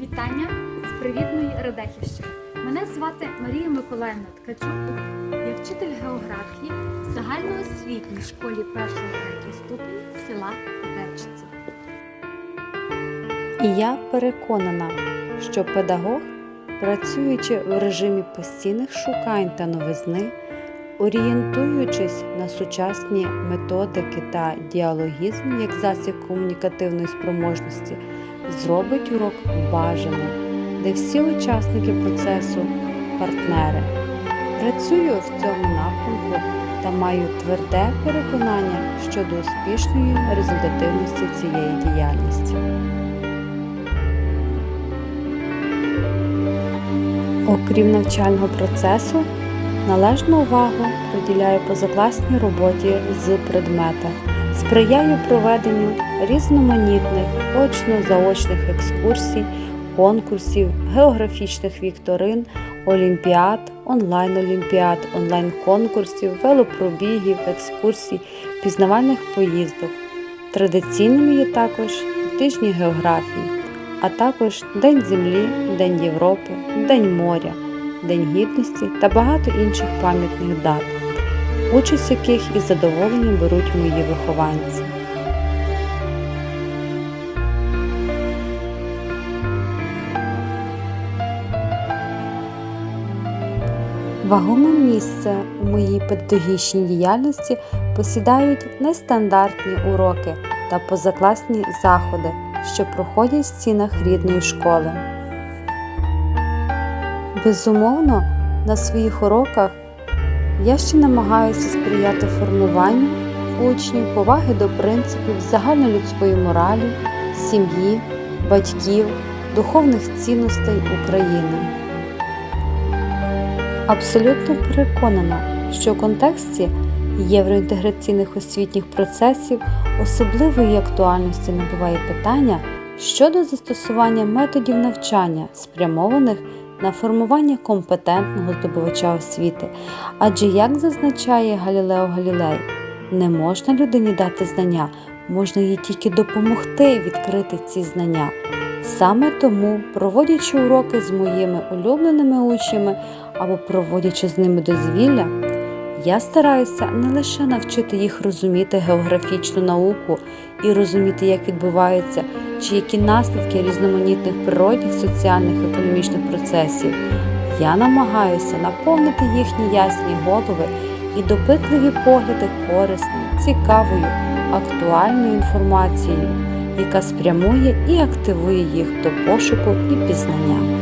Вітання з привітної Радехівщини. Мене звати Марія Миколаївна Ткачук. Я вчитель географії в загальноосвітній школі 1-3 ступені села Дерчиці. І я переконана, що педагог, працюючи в режимі постійних шукань та новизни, орієнтуючись на сучасні методики та діалогізм як засіб комунікативної спроможності, зробить урок бажаним, де всі учасники процесу партнери. Працюю в цьому напрямку та маю тверде переконання щодо успішної результативності цієї діяльності. Окрім навчального процесу, належну увагу приділяю позакласній роботі з предмета, сприяю проведенню різноманітних очно-заочних екскурсій, конкурсів, географічних вікторин, олімпіад, онлайн-олімпіад, онлайн-конкурсів, велопробігів, екскурсій, пізнавальних поїздок. Традиційними є також тижні географії а також День Землі, День Європи, День моря, День Гідності та багато інших пам'ятних дат, участь яких із задоволенням беруть мої вихованці. Вагоме місце у моїй педагогічній діяльності посідають нестандартні уроки та позакласні заходи, що проходять в стінах рідної школи. Безумовно, на своїх уроках я ще намагаюся сприяти формуванню учнів поваги до принципів загальнолюдської моралі, сім'ї, батьків, духовних цінностей України. Абсолютно переконана, що в контексті євроінтеграційних освітніх процесів особливої актуальності набуває питання щодо застосування методів навчання, спрямованих на формування компетентного здобувача освіти. Адже, як зазначає Галілео Галілей, не можна людині дати знання, можна їй тільки допомогти відкрити ці знання. Саме тому, проводячи уроки з моїми улюбленими учнями або проводячи з ними дозвілля, я стараюся не лише навчити їх розуміти географічну науку і розуміти, як відбуваються чи які наслідки різноманітних природних, соціальних, економічних процесів. Я намагаюся наповнити їхні ясні голови і допитливі погляди корисною, цікавою, актуальною інформацією, яка спрямує і активує їх до пошуку і пізнання.